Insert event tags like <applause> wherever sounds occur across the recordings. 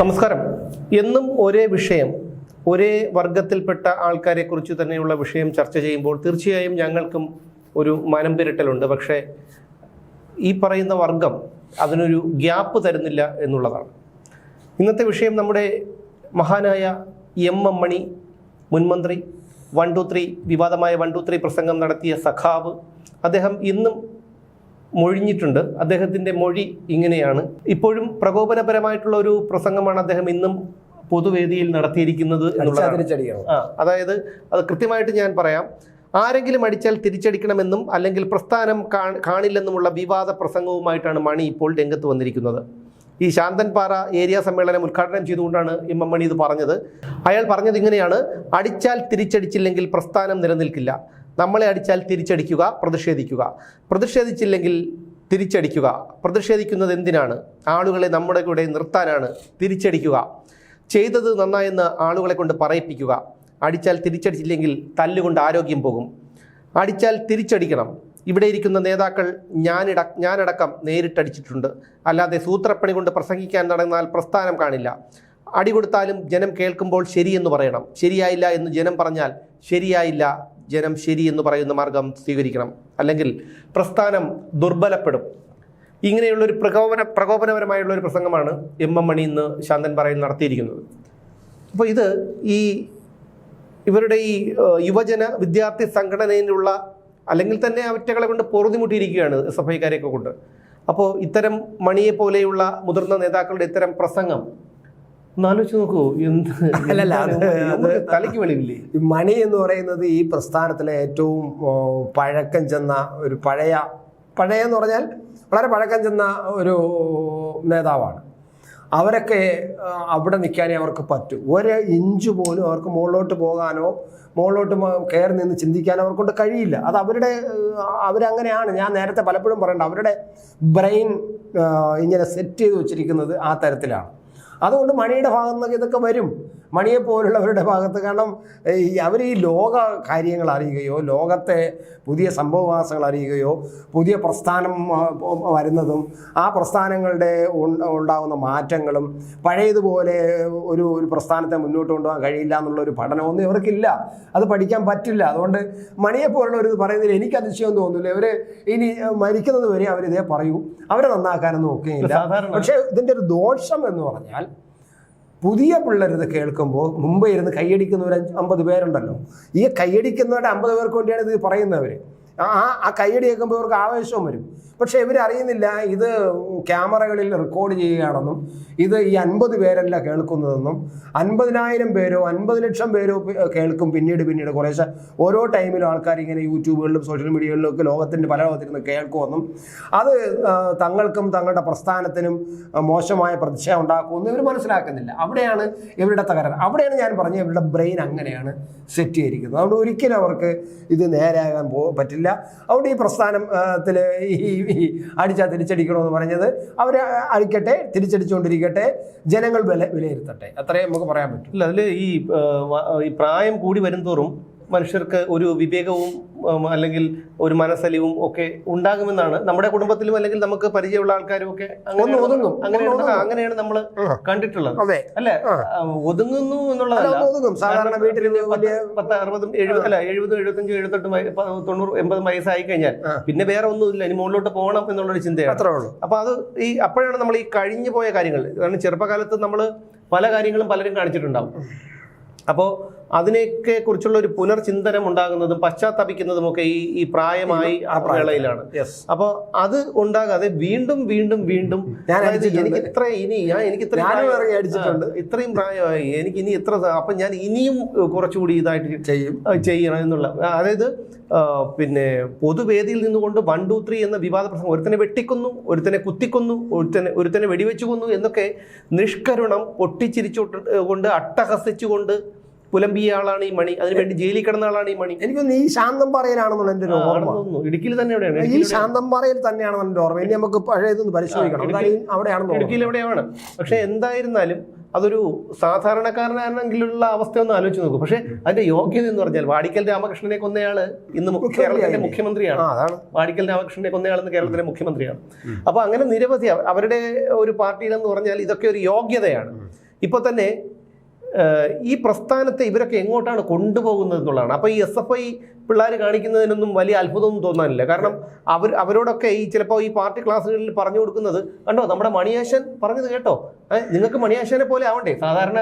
നമസ്കാരം. എന്നും ഒരേ വിഷയം ഒരേ വർഗത്തിൽപ്പെട്ട ആൾക്കാരെക്കുറിച്ച് തന്നെയുള്ള വിഷയം ചർച്ച ചെയ്യുമ്പോൾ തീർച്ചയായും ഞങ്ങൾക്കും ഒരു മനം പിരട്ടലുണ്ട്. പക്ഷേ ഈ പറയുന്ന വർഗം അതിനൊരു ഗ്യാപ്പ് തരുന്നില്ല എന്നുള്ളതാണ്. ഇന്നത്തെ വിഷയം നമ്മുടെ മഹാനായ എം എം മണി മുൻമന്ത്രി വൺ ടു ത്രീ വിവാദമായ വൺ ടു ത്രീ പ്രസംഗം നടത്തിയ സഖാവ്. അദ്ദേഹം ഇന്നും മൊഴിഞ്ഞിട്ടുണ്ട്. അദ്ദേഹത്തിന്റെ മൊഴി ഇങ്ങനെയാണ്. ഇപ്പോഴും പ്രകോപനപരമായിട്ടുള്ള ഒരു പ്രസംഗമാണ് അദ്ദേഹം ഇന്നും പൊതുവേദിയിൽ നടത്തിയിരിക്കുന്നത് എന്നുള്ളതാണ്. ആ അതായത് അത് കൃത്യമായിട്ട് ഞാൻ പറയാം. ആരെങ്കിലും അടിച്ചാൽ തിരിച്ചടിക്കണമെന്നും അല്ലെങ്കിൽ പ്രസ്ഥാനം കാണില്ലെന്നുമുള്ള വിവാദ പ്രസംഗവുമായിട്ടാണ് മണി ഇപ്പോൾ രംഗത്ത് വന്നിരിക്കുന്നത്. ഈ ശാന്തൻപാറ ഏരിയ സമ്മേളനം ഉദ്ഘാടനം ചെയ്തുകൊണ്ടാണ് എം എം മണി ഇത് പറഞ്ഞത്. അയാൾ പറഞ്ഞത് ഇങ്ങനെയാണ്. അടിച്ചാൽ തിരിച്ചടിച്ചില്ലെങ്കിൽ പ്രസ്ഥാനം നിലനിൽക്കില്ല. നമ്മളെ അടിച്ചാൽ തിരിച്ചടിക്കുക പ്രതിഷേധിക്കുക. പ്രതിഷേധിച്ചില്ലെങ്കിൽ തിരിച്ചടിക്കുക. പ്രതിഷേധിക്കുന്നത് എന്തിനാണ്? ആളുകളെ നമ്മുടെ കൂടെ നിർത്താനാണ്. തിരിച്ചടിക്കുക. ചെയ്തത് നന്നായെന്ന് ആളുകളെ കൊണ്ട് പറയിപ്പിക്കുക. അടിച്ചാൽ തിരിച്ചടിച്ചില്ലെങ്കിൽ തല്ലുകൊണ്ട് ആരോഗ്യം പോകും. അടിച്ചാൽ തിരിച്ചടിക്കണം. ഇവിടെ ഇരിക്കുന്ന നേതാക്കൾ ഞാനിട ഞാനടക്കം നേരിട്ടടിച്ചിട്ടുണ്ട്. അല്ലാതെ സൂത്രപ്പണി കൊണ്ട് പ്രസംഗിക്കാൻ നടന്നാൽ പ്രസ്ഥാനം കാണില്ല. അടി കൊടുത്താലും ജനം കേൾക്കുമ്പോൾ ശരിയെന്ന് പറയണം. ശരിയായില്ല എന്ന് ജനം പറഞ്ഞാൽ ശരിയായില്ല ജനം ശരി എന്ന് പറയുന്ന മാർഗം സ്വീകരിക്കണം. അല്ലെങ്കിൽ പ്രസ്ഥാനം ദുർബലപ്പെടും. ഇങ്ങനെയുള്ളൊരു പ്രകോപന പ്രകോപനപരമായുള്ള ഒരു പ്രസംഗമാണ് എം എം മണി ഇന്ന് ശാന്തൻ പറയിൽ നടത്തിയിരിക്കുന്നത്. അപ്പോൾ ഇത് ഈ ഇവരുടെ ഈ യുവജന വിദ്യാർത്ഥി സംഘടനയിലുള്ള അല്ലെങ്കിൽ തന്നെ അവറ്റകളെ കൊണ്ട് പൊറുതിമുട്ടിയിരിക്കുകയാണ് എസ് എഫ് ഐക്കാരെയൊക്കെ കൊണ്ട്. അപ്പോൾ ഇത്തരം മണിയെ പോലെയുള്ള മുതിർന്ന നേതാക്കളുടെ ഇത്തരം പ്രസംഗം നോക്കൂ എന്ത് <laughs> അല്ലല്ല, അത് തലയ്ക്ക് വെളിവില്ലേ? മണി എന്ന് പറയുന്നത് ഈ പ്രസ്ഥാനത്തിലെ ഏറ്റവും പഴക്കം ചെന്ന ഒരു പഴയ പഴയ എന്ന് പറഞ്ഞാൽ വളരെ പഴക്കം ചെന്ന ഒരു നേതാവാണ്. അവരൊക്കെ അവിടെ നിൽക്കാനേ അവർക്ക് പറ്റൂ. ഒരു ഇഞ്ച് പോലും അവർക്ക് മുകളിലോട്ട് പോകാനോ മുകളിലോട്ട് കയറി നിന്ന് ചിന്തിക്കാനോ അവർക്കൊണ്ട് കഴിയില്ല. അത് അവരുടെ അവരങ്ങനെയാണ്. ഞാൻ നേരത്തെ പലപ്പോഴും പറയേണ്ടത് അവരുടെ ബ്രെയിൻ ഇങ്ങനെ സെറ്റ് ചെയ്ത് വെച്ചിരിക്കുന്നത് ആ തരത്തിലാണ്. അതുകൊണ്ട് മണിയുടെ ഭാഗത്ത് നിന്നൊക്കെ ഇതൊക്കെ വരും. മണിയെ പോലുള്ളവരുടെ ഭാഗത്ത്. കാരണം അവർ ഈ ലോക കാര്യങ്ങൾ അറിയുകയോ ലോകത്തെ പുതിയ സംഭവവാസങ്ങൾ അറിയുകയോ പുതിയ പ്രസ്ഥാനം വരുന്നതും ആ പ്രസ്ഥാനങ്ങളുടെ ഉണ്ടാകുന്ന മാറ്റങ്ങളും പഴയതുപോലെ ഒരു ഒരു പ്രസ്ഥാനത്തെ മുന്നോട്ട് കൊണ്ടുപോകാൻ കഴിയില്ല എന്നുള്ള ഒരു പഠനമൊന്നും ഇവർക്കില്ല. അത് പഠിക്കാൻ പറ്റില്ല. അതുകൊണ്ട് മണിയെ പോലുള്ളവർ ഇത് പറയുന്നതിൽ എനിക്ക് അതിശയം തോന്നുന്നില്ല. ഇവർ ഇനി മരിക്കുന്നത് വരെ അവരിതേ പറയൂ. അവരെ നന്നാക്കാനൊന്നും ഒക്കെയില്ല. ഇല്ല പക്ഷേ ഇതിന്റെ ഒരു ദോഷം എന്ന് പറഞ്ഞാൽ പുതിയ പിള്ളേർ ഇത് കേൾക്കുമ്പോൾ മുമ്പ് ഇരുന്ന് കൈയടിക്കുന്ന അമ്പത് പേരുണ്ടല്ലോ. ഈ കൈയടിക്കുന്നവരുടെ അമ്പത് പേർക്ക് വേണ്ടിയാണ് ഇത് പറയുന്നവർ ആ ആ- കൈയടി കേൾക്കുമ്പോൾ ഇവർക്ക് ആവേശവും വരും. പക്ഷേ ഇവരറിയുന്നില്ല ഇത് ക്യാമറകളിൽ റെക്കോർഡ് ചെയ്യുകയാണെന്നും ഇത് ഈ അൻപത് പേരല്ല കേൾക്കുന്നതെന്നും അൻപതിനായിരം പേരോ അൻപത് ലക്ഷം പേരോ കേൾക്കും പിന്നീട് പിന്നീട്. കുറേശ്ശെ ഓരോ ടൈമിലും ആൾക്കാർ ഇങ്ങനെ യൂട്യൂബുകളിലും സോഷ്യൽ മീഡിയകളിലും ഒക്കെ ലോകത്തിന്റെ പല ലോകത്തിരുന്ന് കേൾക്കുമെന്നും അത് തങ്ങൾക്കും തങ്ങളുടെ പ്രസ്ഥാനത്തിനും മോശമായ പ്രതിച്ഛ ഉണ്ടാക്കുമെന്ന് ഇവർ മനസ്സിലാക്കുന്നില്ല. അവിടെയാണ് ഇവരുടെ തകരാറ്. അവിടെയാണ് ഞാൻ പറഞ്ഞത് ഇവരുടെ ബ്രെയിൻ അങ്ങനെയാണ് സെറ്റ് ചെയ്തിരിക്കുന്നത്. അതുകൊണ്ട് ഒരിക്കലും അവർക്ക് ഇത് നേരെയാകാൻ പോ പറ്റില്ല അതുകൊണ്ട് ഈ പ്രസ്ഥാനത്തിൽ ഈ അടിച്ചാൽ തിരിച്ചടിക്കണമെന്ന് പറഞ്ഞത് അവർ അടിക്കട്ടെ തിരിച്ചടിച്ചുകൊണ്ടിരിക്കട്ടെ ജനങ്ങൾ വില വിലയിരുത്തട്ടെ. അത്രയും നമുക്ക് പറയാൻ പറ്റും. ഇല്ല അതിൽ ഈ പ്രായം കൂടി വരുംതോറും മനുഷ്യർക്ക് ഒരു വിവേകവും അല്ലെങ്കിൽ ഒരു മനസ്സലിവും ഒക്കെ ഉണ്ടാകുമെന്നാണ് നമ്മുടെ കുടുംബത്തിലും അല്ലെങ്കിൽ നമുക്ക് പരിചയമുള്ള ആൾക്കാരും ഒക്കെ അങ്ങനെയാണ് ഒതുങ്ങും. അങ്ങനെയാണ് നമ്മൾ കണ്ടിട്ടുള്ളത്. അല്ലെ? ഒതുങ്ങുന്നു എന്നുള്ളതല്ല. സാധാരണ വീട്ടിൽ പത്ത് അറുപതും എഴുപത് അല്ല എഴുപതും എഴുപത്തഞ്ചും എഴുപത്തെട്ടും തൊണ്ണൂറ് എൺപതും വയസ്സായി കഴിഞ്ഞാൽ പിന്നെ വേറെ ഒന്നുമില്ല. ഇനി മുകളിലോട്ട് പോകണം എന്നുള്ളൊരു ചിന്തയാണ്. അത്രേ ഉള്ളൂ. അപ്പൊ അത് ഈ അപ്പോഴാണ് നമ്മൾ ഈ കഴിഞ്ഞു പോയ കാര്യങ്ങൾ. കാരണം ചെറുപ്പകാലത്ത് നമ്മൾ പല കാര്യങ്ങളും പലരും കാണിച്ചിട്ടുണ്ടാവും. അപ്പോൾ അതിനെയൊക്കെ കുറിച്ചുള്ള ഒരു പുനർചിന്തനം ഉണ്ടാകുന്നതും പശ്ചാത്തപിക്കുന്നതും ഒക്കെ ഈ ഈ പ്രായമായി ആ വേളയിലാണ്. അപ്പോൾ അത് ഉണ്ടാകാതെ വീണ്ടും വീണ്ടും വീണ്ടും ഞാൻ എനിക്ക് ഇത്ര ഇനി ഞാൻ എനിക്ക് ഇറങ്ങി അടിച്ചിട്ടുണ്ട്. ഇത്രയും പ്രായമായി എനിക്ക് ഇനി ഇത്ര അപ്പം ഞാൻ ഇനിയും കുറച്ചുകൂടി ഇതായിട്ട് ചെയ്യും. ചെയ്യണം എന്നുള്ള അതായത് പിന്നെ പൊതുവേദിയിൽ നിന്നുകൊണ്ട് വൺ ടു ത്രീ എന്ന വിവാദ പ്രസംഗം ഒരുത്തനെ വെട്ടിക്കൊന്നു ഒരുത്തനെ കുത്തിക്കൊന്നു ഒരുത്തനെ ഒരുത്തനെ വെടിവെച്ചു കൊന്നു എന്നൊക്കെ നിഷ്കരുണം പൊട്ടിച്ചിരിച്ചു കൊണ്ട് അട്ടഹസിച്ചുകൊണ്ട് പുലമ്പിയ ആളാണ് ഈ മണി. അതിനുവേണ്ടി ജയിലിൽ കിടന്ന ആളാണ് ഈ മണി. എനിക്കൊന്ന് ഈ ശാന്തം പറയലാണെന്നുള്ള എന്റെ ഓർമ്മ. ഇടുക്കിയിൽ തന്നെ എവിടെയാണ് ഈ ശാന്തം പറയൽ തന്നെയാണ് എന്റെ ഓർമ്മ. ഇനി നമുക്ക് പഴയതൊന്ന് പരിശോധിക്കണം. അവിടെയാണ് ഇടുക്കിയിൽ എവിടെയാണ്? പക്ഷെ എന്തായിരുന്നാലും അതൊരു സാധാരണക്കാരനാണെങ്കിലുള്ള അവസ്ഥ ഒന്ന് ആലോചിച്ച് നോക്കും. പക്ഷെ അതിന്റെ യോഗ്യത എന്ന് പറഞ്ഞാൽ വാടിക്കൽ രാമകൃഷ്ണനെ കൊന്നയാൾ ഇന്ന് കേരളത്തിന്റെ മുഖ്യമന്ത്രിയാണ്. അതാണ്. വാടിക്കൽ രാമകൃഷ്ണനെ കൊന്നയാൾ ഇന്ന് കേരളത്തിന്റെ മുഖ്യമന്ത്രിയാണ്. അപ്പൊ അങ്ങനെ നിരവധി അവരുടെ ഒരു പാർട്ടിയിലെന്ന് പറഞ്ഞാൽ ഇതൊക്കെ ഒരു യോഗ്യതയാണ്. ഇപ്പൊ തന്നെ ഈ പ്രസ്ഥാനത്തെ ഇവരൊക്കെ എങ്ങോട്ടാണ് കൊണ്ടുപോകുന്നത് എന്നുള്ളതാണ്. അപ്പോൾ ഈ എസ് എഫ് ഐ പിള്ളേർ കാണിക്കുന്നതിനൊന്നും വലിയ അത്ഭുതമൊന്നും തോന്നാനില്ല. കാരണം അവർ അവരോടൊക്കെ ഈ ചിലപ്പോൾ ഈ പാർട്ടി ക്ലാസ്സുകളിൽ പറഞ്ഞു കൊടുക്കുന്നത് കണ്ടോ? നമ്മുടെ മണിയാശൻ പറഞ്ഞത് കേട്ടോ. നിങ്ങൾക്ക് മണിയാശനെ പോലെ ആവണ്ടേ? സാധാരണ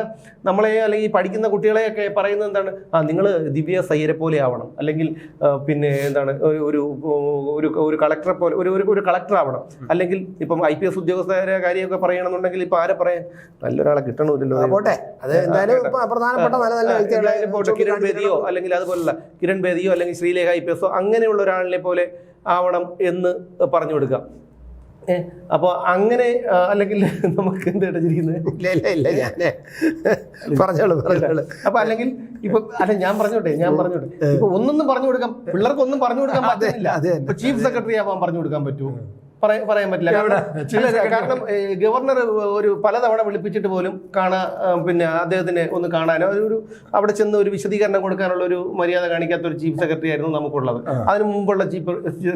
നമ്മളെ അല്ലെങ്കിൽ പഠിക്കുന്ന കുട്ടികളെയൊക്കെ പറയുന്നത് എന്താണ്? ആ നിങ്ങൾ ദിവ്യ സയ്യരെ പോലെ ആവണം. അല്ലെങ്കിൽ പിന്നെ എന്താണ് ഒരു ഒരു ഒരു ഒരു കളക്ടറെ പോലെ ഒരു ഒരു ഒരു കളക്ടർ ആവണം. അല്ലെങ്കിൽ ഇപ്പം ഐ പി എസ് ഉദ്യോഗസ്ഥരെ കാര്യമൊക്കെ പറയണമെന്നുണ്ടെങ്കിൽ ഇപ്പം ആരെ പറയാൻ? നല്ലൊരാളെ കിട്ടണമില്ലല്ലോ. പോട്ടെ. അത് എന്തായാലും പ്രധാനപ്പെട്ട നല്ല നല്ല കിരൺ ബേദിയോ അല്ലെങ്കിൽ അതുപോലുള്ള കിരൺ ബേദിയോ അല്ലെങ്കിൽ ശ്രീലേഖ ഐ പി എസോ അങ്ങനെയുള്ള ഒരാളിനെ പോലെ ആവണം എന്ന് പറഞ്ഞു കൊടുക്കാം ഏ, അപ്പോൾ അങ്ങനെ അല്ലെങ്കിൽ നമുക്ക് ചിരിക്കുന്നത് ഇല്ല ഇല്ല ഇല്ല പറഞ്ഞോളൂ പറഞ്ഞോളൂ. അപ്പൊ അല്ലെങ്കിൽ ഇപ്പൊ അല്ല ഞാൻ പറഞ്ഞോട്ടെ ഞാൻ പറഞ്ഞോട്ടെ. ഇപ്പൊ ഒന്നൊന്നും പറഞ്ഞു കൊടുക്കാം. പിള്ളേർക്ക് ഒന്നും പറഞ്ഞു കൊടുക്കാൻ പറ്റില്ല. ഇപ്പൊ ചീഫ് സെക്രട്ടറി ആവാൻ പറഞ്ഞു കൊടുക്കാൻ പറ്റൂ പറയാ- പറയാൻ പറ്റില്ല. കാരണം- ഗവർണർ ഒരു പലതവണ വിളിപ്പിച്ചിട്ട് പോലും കാണാ പിന്നെ അദ്ദേഹത്തിനെ ഒന്ന് കാണാനോ ഒരു- അവിടെ ചെന്ന് ഒരു വിശദീകരണം കൊടുക്കാനുള്ള ഒരു മര്യാദ കാണിക്കാത്ത ഒരു ചീഫ് സെക്രട്ടറി ആയിരുന്നു നമുക്കുള്ളത്. അതിന് മുമ്പുള്ള ചീഫ്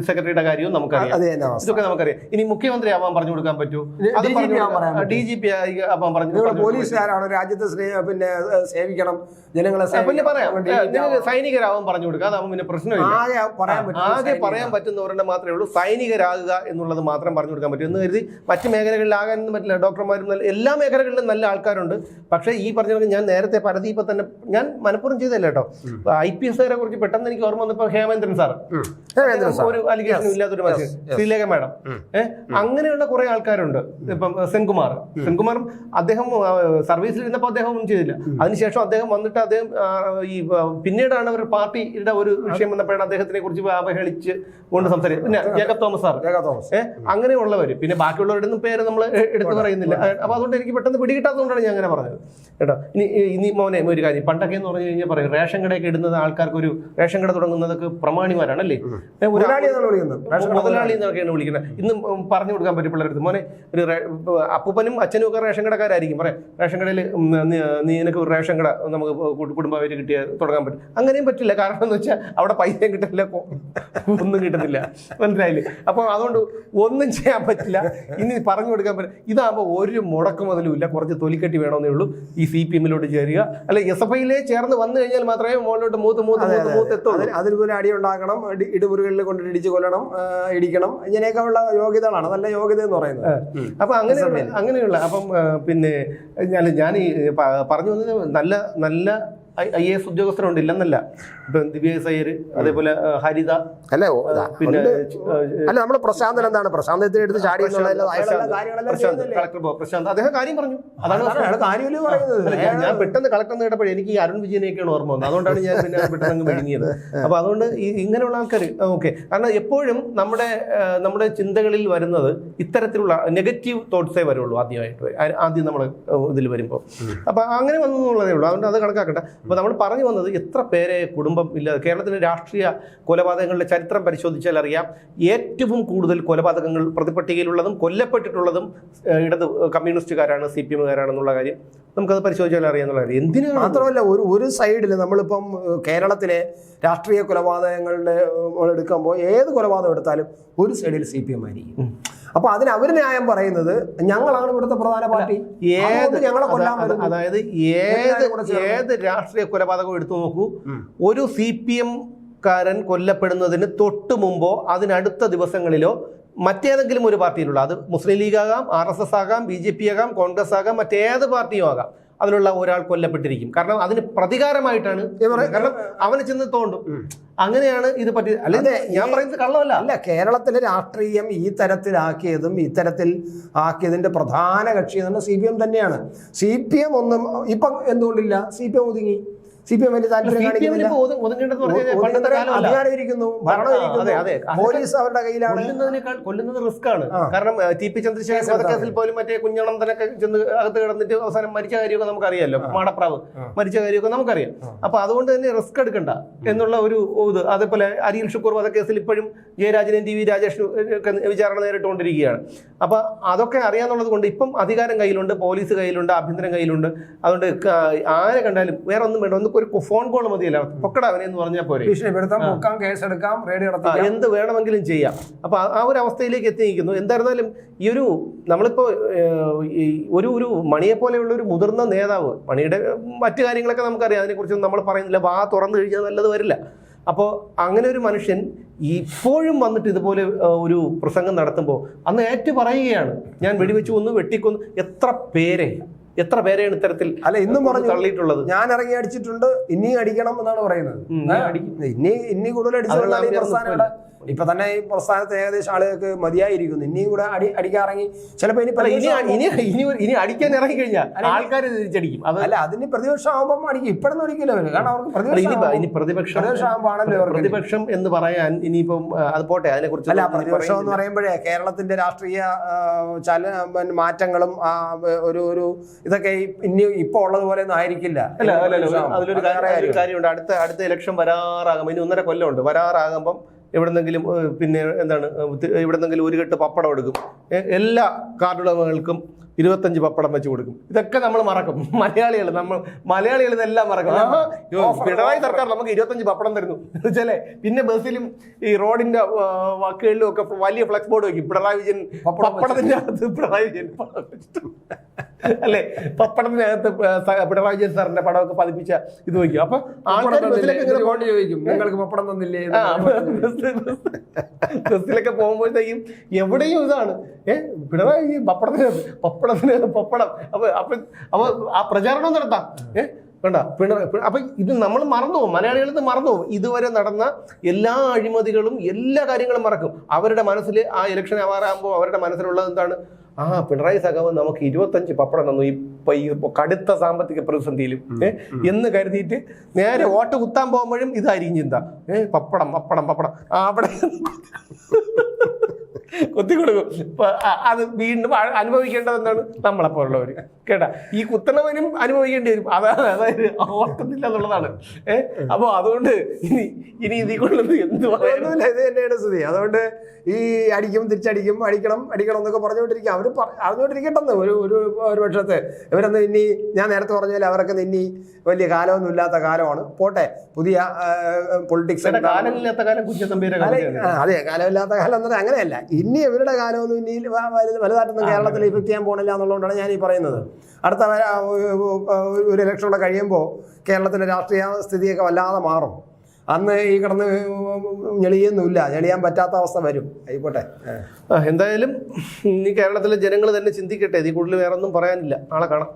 സെക്രട്ടറിയുടെ കാര്യവും നമുക്കറിയാം. ഇതൊക്കെ നമുക്കറിയാം. ഇനി മുഖ്യമന്ത്രി ആവാൻ പറഞ്ഞു കൊടുക്കാൻ പറ്റൂ അത് പറ്റുമോ? ഡി ജി പി ആവാൻ പറഞ്ഞു പറഞ്ഞു പോലീസുകാരാണ്? രാജ്യത്തെ സ്നേഹ പിന്നെ സേവിക്കണം. ജനങ്ങളെ പിന്നെ പറയാം. സൈനികരാവാൻ പറഞ്ഞു കൊടുക്കുക അതാവുമ്പോൾ പിന്നെ പ്രശ്നമില്ല. ആകെ പറയാൻ പറ്റുന്നവരുടെ മാത്രമേ ഉള്ളൂ. സൈനികരാകുക എന്നുള്ളത് മാത്രം പറഞ്ഞു കൊടുക്കാൻ പറ്റും എന്ന് കരുതി മറ്റ് മേഖലകളിലാകാനൊന്നും പറ്റില്ല. ഡോക്ടർമാരും നല്ല എല്ലാ മേഖലകളിലും നല്ല ആൾക്കാരുണ്ട്. പക്ഷേ ഈ പറഞ്ഞ പോലെ ഞാൻ നേരത്തെ പരദീപ തന്നെ ഞാൻ മനഃപൂർവം ചെയ്തല്ല കേട്ടോ? ഐ പി എസുകാരെ കുറിച്ച് പെട്ടെന്ന് എനിക്ക് ഓർമ്മ വന്നപ്പോൾ ഹേമേന്ദ്രൻ സാർ. ഒരു അലിഗേഷനും ഇല്ലാത്തൊരു മനുഷ്യൻ. ശ്രീലേഖ മാഡം. ഏഹ് അങ്ങനെയുള്ള കുറെ ആൾക്കാരുണ്ട്. ഇപ്പം സെൻകുമാർ. സെൻകുമാറും അദ്ദേഹം സർവീസിൽ ഇരുന്നപ്പോൾ അദ്ദേഹം ഒന്നും ചെയ്തില്ല അതിനുശേഷം അദ്ദേഹം വന്നിട്ട് അദ്ദേഹം ഈ പിന്നീടാണ് അവർ പാർട്ടിയുടെ ഒരു വിഷയം വന്നപ്പോഴാണ് അദ്ദേഹത്തിനെ കുറിച്ച് അവഹേളിച്ച് കൊണ്ട് സംസാരിക്കുന്നത് പിന്നെ ജേക്കബ് തോമസ് സാർ ജേക്കബ് തോമസ്. ഏഹ് അങ്ങനെയുള്ളവർ പിന്നെ ബാക്കിയുള്ളവരുടെ ഒന്നും പേര് നമ്മൾ എടുത്തു പറയുന്നില്ല. അപ്പൊ അതുകൊണ്ട് എനിക്ക് പെട്ടെന്ന് പിടികിട്ടാത്തതുകൊണ്ടാണ് ഞാൻ അങ്ങനെ പറഞ്ഞത്. കേട്ടോ? ഇനി ഇനി മോനെ ഒരു കാര്യം. പണ്ടൊക്കെ എന്ന് പറഞ്ഞു കഴിഞ്ഞാൽ പറയും റേഷൻ കടയൊക്കെ ഇടുന്നത് ആൾക്കാർക്ക് ഒരു റേഷൻ കട തുടങ്ങുന്നതൊക്കെ പ്രമാണിമാരാണല്ലേ അല്ലേ? മുതലാളി എന്നൊക്കെയാണ് വിളിക്കുന്നത്. ഇന്ന് പറഞ്ഞു കൊടുക്കാൻ പറ്റും അടുത്ത് മോനെ ഒരു അപ്പൂപ്പനും അച്ഛനും ഒക്കെ റേഷൻ കടക്കാരായിരിക്കും. പറയാം റേഷൻ കടയിൽ നീ എനിക്ക് നിനക്ക് ഒരു റേഷൻ കട നമുക്ക് കുടുംബമായിട്ട് കിട്ടിയ തുടങ്ങാൻ പറ്റും. അങ്ങനെയും പറ്റില്ല. കാരണം എന്ന് വെച്ചാൽ അവിടെ പൈസയും കിട്ടില്ല ഒന്നും കിട്ടുന്നില്ല മനസ്സിലായില്ലേ? അപ്പോൾ അതുകൊണ്ട് ഒന്നും ചെയ്യാൻ പറ്റില്ല. ഇനി പറഞ്ഞു കൊടുക്കാൻ പറ്റില്ല. ഇതാകുമ്പോൾ ഒരു മുടക്ക് മുതലും ഇല്ല. കുറച്ച് തൊലിക്കെട്ടി വേണമെന്നേ ഉള്ളൂ. ഈ സി പി എമ്മിലോട്ട് ചേരുക. അല്ല എസ് എഫ് ഐയിലെ ചേർന്ന് വന്നു കഴിഞ്ഞാൽ മാത്രമേ മുകളിലോട്ട് മൂത്ത് മൂത്ത് മൂത്ത് മൂത്ത് എത്തുള്ളൂ. അതിൽ അടി ഉണ്ടാക്കണം ഇടി- ഇടുമുറികളിൽ കൊണ്ടിട്ട് ഇടിച്ചു കൊല്ലണം ഇടിക്കണം. ഇങ്ങനെയൊക്കെ ഉള്ള യോഗ്യതകളാണ്. നല്ല യോഗ്യത എന്ന് പറയുന്നത്. അപ്പൊ അങ്ങനെ അങ്ങനെയുള്ള അപ്പം പിന്നെ ഞാൻ ഞാൻ ഈ പറഞ്ഞു വന്നത് നല്ല നല്ല ഐ എ എസ് ഉദ്യോഗസ്ഥരുണ്ട് ഇല്ലെന്നല്ല ഇപ്പം ദിവ്യ സയ്യർ അതേപോലെ ഹരിത അല്ല പിന്നെ. അല്ല നമ്മുടെ പ്രശാന്തൻ എന്താണ്? പ്രശാന്തത്തിൽ എടുത്ത് ചാടി പ്രശാന്ത്, കളക്ടർ പ്രശാന്ത് അദ്ദേഹം കാര്യം പറഞ്ഞു. അതാണ് അതാണ് കാര്യമല്ലേ പറയുന്നത്. ഞാൻ- പെട്ടെന്ന് കളക്ടർ കേട്ടപ്പോൾ എനിക്ക് ഈ അരുൺ വിജയനെയൊക്കെയാണ് ഓർമ്മ വന്നത്. അതുകൊണ്ടാണ് ഞാൻ പിന്നെ പെട്ടെന്ന് അങ്ങ് വിഴുങ്ങിയത്. <laughs> അപ്പോൾ അതുകൊണ്ട് ഈ ഇങ്ങനെയുള്ള ആൾക്കാർ ഓക്കെ. കാരണം എപ്പോഴും നമ്മുടെ നമ്മുടെ ചിന്തകളിൽ വരുന്നത് ഇത്തരത്തിലുള്ള നെഗറ്റീവ് തോട്ട്സേ വരുള്ളൂ ആദ്യമായിട്ട്. വരും. ആദ്യം നമ്മൾ ഇതിൽ വരുമ്പോൾ അപ്പോൾ അങ്ങനെ വന്നു എന്നുള്ളതേ ഉള്ളൂ. അതുകൊണ്ട് അത് കണക്കാക്കട്ടെ അപ്പോൾ നമ്മൾ പറഞ്ഞു വന്നത് എത്ര പേരെ കുടുംബം ഇല്ലാതെ കേരളത്തിലെ രാഷ്ട്രീയ കൊലപാതകങ്ങളുടെ ചരിത്രം പരിശോധിച്ചാൽ അറിയാം. ഏറ്റവും കൂടുതൽ കൊലപാതകങ്ങൾ പ്രതിപട്ടികയിലുള്ളതും കൊല്ലപ്പെട്ടിട്ടുള്ളതും ഇടത് കമ്മ്യൂണിസ്റ്റുകാരാണ് സി പി എമ്മുകാരാണെന്നുള്ള കാര്യം നമുക്കത് പരിശോധിച്ചാൽ അറിയാമെന്നുള്ള കാര്യം. എന്തിനാണ് മാത്രമല്ല ഒരു ഒരു സൈഡിൽ നമ്മളിപ്പം കേരളത്തിലെ രാഷ്ട്രീയ കൊലപാതകങ്ങളുടെ എടുക്കുമ്പോൾ ഏത് കൊലപാതകം എടുത്താലും ഒരു സൈഡിൽ സി പി എം ആയിരിക്കും. അപ്പൊ അതിന് അവർ ന്യായം പറയുന്നത് ഞങ്ങളാണ് ഇവിടുത്തെ പ്രധാന പാർട്ടി ഏത് ഞങ്ങളെ കൊല്ലാൻ. അതായത് ഏത്. ഏത് രാഷ്ട്രീയ കൊലപാതകം എടുത്തു നോക്കൂ ഒരു സി പി എം കാരൻ കൊല്ലപ്പെടുന്നതിന് തൊട്ട് മുമ്പോ അതിനടുത്ത ദിവസങ്ങളിലോ മറ്റേതെങ്കിലും ഒരു പാർട്ടിയിലുള്ള അത് മുസ്ലിം ലീഗ് ആകാം ആർ എസ് എസ് ആകാം ബി ജെ പി ആകാം കോൺഗ്രസ് ആകാം മറ്റേത് പാർട്ടിയും ആകാം അതിലുള്ള ഒരാൾ കൊല്ലപ്പെട്ടിരിക്കും. കാരണം അതിന് പ്രതികാരമായിട്ടാണ് കാരണം അവന് ചെന്ന് തോണ്ടും. അങ്ങനെയാണ് ഇത് പറ്റി അല്ലെ ഞാൻ പറയുന്നത് കള്ളമല്ല. അല്ല കേരളത്തിലെ രാഷ്ട്രീയം ഈ തരത്തിലാക്കിയതും ഇത്തരത്തിൽ ആക്കിയതിന്റെ പ്രധാന കക്ഷി എന്ന് പറഞ്ഞാൽ സി പി എം തന്നെയാണ്. സി പി എം ഒന്നും ഇപ്പം എന്തുകൊണ്ടില്ല? സി പി എം ഒതുങ്ങി. സി പി എമ്മിന്റെ താല്പര്യം കാണിക്കുന്നില്ല. അധികാരം ഇരിക്കുന്നു ഭരണം. പോലീസ് അവരുടെ കയ്യിലാണ്. കൊല്ലുന്നതിനേക്കാൾ കൊല്ലുന്നത് റിസ്ക് ആണ്. കാരണം ടി പി എടുത്താൽ വധക്കേസിൽ പോലും മറ്റേ കുഞ്ഞണന്തനൊക്കെ ചെന്ന് അകത്ത് കിടന്നിട്ട് അവസാനം മരിച്ച കാര്യമൊക്കെ നമുക്കറിയാലോ. മാടപ്രാവ് മരിച്ച കാര്യമൊക്കെ നമുക്കറിയാം. അപ്പൊ അതുകൊണ്ട് തന്നെ റിസ്ക് എടുക്കണ്ട എന്നുള്ള ഒരു ഇത്. അതേപോലെ അരിയിൽ ഷുക്കൂർ വധക്കേസിൽ ഇപ്പോഴും ജയരാജനും ടി വി രാജേഷിനും വിചാരണ നേരിട്ടുകൊണ്ടിരിക്കുകയാണ്. അപ്പൊ അതൊക്കെ അറിയാന്നുള്ളത് കൊണ്ട് ഇപ്പം അധികാരം കയ്യിലുണ്ട് പോലീസ് കയ്യിലുണ്ട് ആഭ്യന്തരം കയ്യിലുണ്ട്. അതുകൊണ്ട് ആരെ കണ്ടാലും വേറെ ഒന്നും വേണ്ട. ഒന്ന് ഒരു ഫോൺ കോൾ മതിയല്ല. പൊക്കട അവനെ എന്ന് പറഞ്ഞാൽ പോരെ. ഭീഷണിപ്പെടുത്താം പൊക്കാം കേസെടുക്കാം നടത്താം എന്ത് വേണമെങ്കിലും ചെയ്യാം. അപ്പൊ ആ- ഒരു അവസ്ഥയിലേക്ക് എത്തിയിരിക്കുന്നു. എന്തായിരുന്നാലും ഈ ഒരു നമ്മളിപ്പോ ഒരു ഒരു മണിയെ പോലെയുള്ള ഒരു മുതിർന്ന നേതാവ് മണിയുടെ മറ്റു കാര്യങ്ങളൊക്കെ നമുക്കറിയാം. അതിനെക്കുറിച്ച് നമ്മൾ പറയുന്നില്ല. വാ തുറന്നു കഴിഞ്ഞാൽ നല്ലത് വരില്ല. അപ്പോൾ അങ്ങനെ ഒരു മനുഷ്യൻ ഇപ്പോഴും വന്നിട്ട് ഇതുപോലെ ഒരു പ്രസംഗം നടത്തുമ്പോൾ അന്ന് ഏറ്റു പറയുകയാണ്. ഞാൻ വെടിവെച്ച് കൊന്നു വെട്ടിക്കൊന്നു. എത്ര പേരെ? എത്ര പേരെയാണ് ഇത്തരത്തിൽ അല്ല ഇന്നും പറഞ്ഞു തള്ളിയിട്ടുള്ളത്? ഞാൻ ഇറങ്ങി അടിച്ചിട്ടുണ്ട് ഇനിയും അടിക്കണം എന്നാണ് പറയുന്നത്. ഇനി ഇനി കൂടുതൽ അടിച്ചാൽ ഇപ്പൊ തന്നെ ഈ പ്രസ്ഥാനത്ത് ഏകദേശം ആളുകൾക്ക് മതിയായിരിക്കുന്നു. ഇനിയും കൂടെ അടി അടിക്കാറങ്ങി ചിലപ്പോ ഇനി ഇനി ഇനി ഇനി അടിക്കാൻ ഇറങ്ങി കഴിഞ്ഞാൽ ആൾക്കാർ തിരിച്ചടിക്കും. അല്ല അതിന് പ്രതിപക്ഷം ആവുമ്പോൾ അടിക്കും. ഇപ്പോഴൊന്നും അവർ. കാരണം അവർക്ക് പ്രതിപക്ഷം ഇനി പ്രതിപക്ഷം പ്രതിപക്ഷം എന്ന് പറയാൻ ഇനിയിപ്പം അത് പോട്ടെ അതിനെ കുറിച്ച് അല്ല പ്രതിപക്ഷം എന്ന് പറയുമ്പോഴേ കേരളത്തിന്റെ രാഷ്ട്രീയ ചല മാറ്റങ്ങളും ആ, ഒരു ഒരു ഇതൊക്കെ ഇനി ഇപ്പൊ ഉള്ളതുപോലെ ഒന്നും ആയിരിക്കില്ല. അല്ല അതിലൊരു കാര്യമുണ്ട്. അടുത്ത അടുത്ത ഇലക്ഷൻ വരാറാകുമ്പോൾ ഇനി ഒന്നര കൊല്ലമുണ്ട്. വരാറാകുമ്പം എവിടെന്നെങ്കിലും പിന്നെ എന്താണ് എവിടെന്നെങ്കിലും ഒരു കെട്ട് പപ്പടം എടുക്കും. എല്ലാ കാർഡുടമകൾക്കും ഇരുപത്തഞ്ച് പപ്പടം വെച്ച് കൊടുക്കും. ഇതൊക്കെ നമ്മൾ മറക്കും. <laughs> മലയാളികൾ നമ്മൾ മലയാളികൾ ഇതെല്ലാം മറക്കും. പിണറായി സർക്കാർ നമുക്ക് ഇരുപത്തഞ്ച് പപ്പടം തരുന്നു. <laughs> വെച്ചാലേ പിന്നെ ബസ്സിലും ഈ റോഡിന്റെ വാക്കുകളിലും ഒക്കെ വലിയ ഫ്ലക്സ് ബോർഡ് വെക്കും. പിണറായി വിജയൻ പപ്പടത്തിന്റെ അകത്ത് പിണറായി വിജയൻ. അല്ലേ? പപ്പടത്തിനകത്ത് പിണറായി വിജയൻ സാറിന്റെ പടമൊക്കെ പതിപ്പിച്ച ഇത് വയ്ക്കും. അപ്പൊ ആൾക്കാർ ബസ്സിലൊക്കെ ചോദിക്കും. നിങ്ങൾക്ക് പപ്പടം തന്നില്ലേ? ബസ്സിലൊക്കെ പോകുമ്പോഴത്തേക്കും എവിടെയും ഇതാണ്. ഏ പിണറായി വിജയൻ പപ്പടത്തിനകത്ത് പപ്പടത്തിന് പപ്പടം. അപ്പൊ അപ്പൊ അപ്പൊ ആ പ്രചാരണം നടത്താം. ഏ വേണ്ട. പിണറായി അപ്പൊ ഇത് നമ്മൾ മറന്നു പോകും. മലയാളികൾ ഇത് മറന്നു പോകും. ഇതുവരെ നടന്ന എല്ലാ അഴിമതികളും എല്ലാ കാര്യങ്ങളും മറക്കും. അവരുടെ മനസ്സിൽ ആ ഇലക്ഷൻ ആവാറാകുമ്പോൾ അവരുടെ മനസ്സിലുള്ളത് എന്താണ്? ആ പിണറായി സഖാവ് നമുക്ക് ഇരുപത്തഞ്ച് പപ്പടം തന്നു. ഇപ്പൊ ഈ കടുത്ത സാമ്പത്തിക പ്രതിസന്ധിയിലും എന്ന് കരുതിയിട്ട് നേരെ വോട്ട് കുത്താൻ പോകുമ്പോഴും ഇതായിരിക്കും ചിന്ത ഏഹ് പപ്പടം പപ്പടം പപ്പടം. ആ, അവിടെ കുത്തി കൊടുക്കും അത് വീണ്ടും അനുഭവിക്കേണ്ടത് എന്താണ് നമ്മളെപ്പോലുള്ളവർ കേട്ടാ? ഈ കുത്തണവനും അനുഭവിക്കേണ്ടി വരും. അതാണ് അതായത് ഓർക്കുന്നില്ല എന്നുള്ളതാണ്. ഏഹ് അപ്പൊ അതുകൊണ്ട് ഇനി ഇനി ഇതിൽ കൊണ്ടത് എന്ത് പറയുന്നില്ല ഇത് തന്നെയാണ് സ്ഥിതി. അതുകൊണ്ട് ഈ അടിക്കും തിരിച്ചടിക്കും അടിക്കണം അടിക്കണം എന്നൊക്കെ പറഞ്ഞുകൊണ്ടിരിക്കുക. അവർ അറിഞ്ഞുകൊണ്ടിരിക്കട്ടെന്ന് ഒരു ഒരു ഒരു പക്ഷത്തെ. ഇവരൊന്ന് ഇനി ഞാൻ നേരത്തെ പറഞ്ഞ പോലെ അവരൊക്കെ ഇനി വലിയ കാലമൊന്നും ഇല്ലാത്ത കാലമാണ്. പോട്ടെ പുതിയ പൊളിറ്റിക്സ് കാലമില്ലാത്ത കാലം അതെ കാലമില്ലാത്ത കാലം എന്നത് അങ്ങനെയല്ല. ഇനി ഇവരുടെ കാലമൊന്നും ഇനി വലുതായിട്ടൊന്നും കേരളത്തിൽ ഇഫക്റ്റ് ചെയ്യാൻ പോകണില്ല എന്നുള്ളതുകൊണ്ടാണ് ഞാൻ ഈ പറയുന്നത്. അടുത്ത ഒരു- കൂടെ കഴിയുമ്പോൾ കേരളത്തിന്റെ രാഷ്ട്രീയ സ്ഥിതിയൊക്കെ വല്ലാതെ മാറും. അന്ന് ഈ കിടന്ന് ഞെളിയൊന്നുമില്ല. ഞെളിയാൻ പറ്റാത്ത അവസ്ഥ വരും. ആയിക്കോട്ടെ. എന്തായാലും ഇനി കേരളത്തിലെ ജനങ്ങൾ തന്നെ ചിന്തിക്കട്ടെ. ഇതിൽ കൂടുതൽ വേറെ ഒന്നും പറയാനില്ല. നാളെ കാണാം.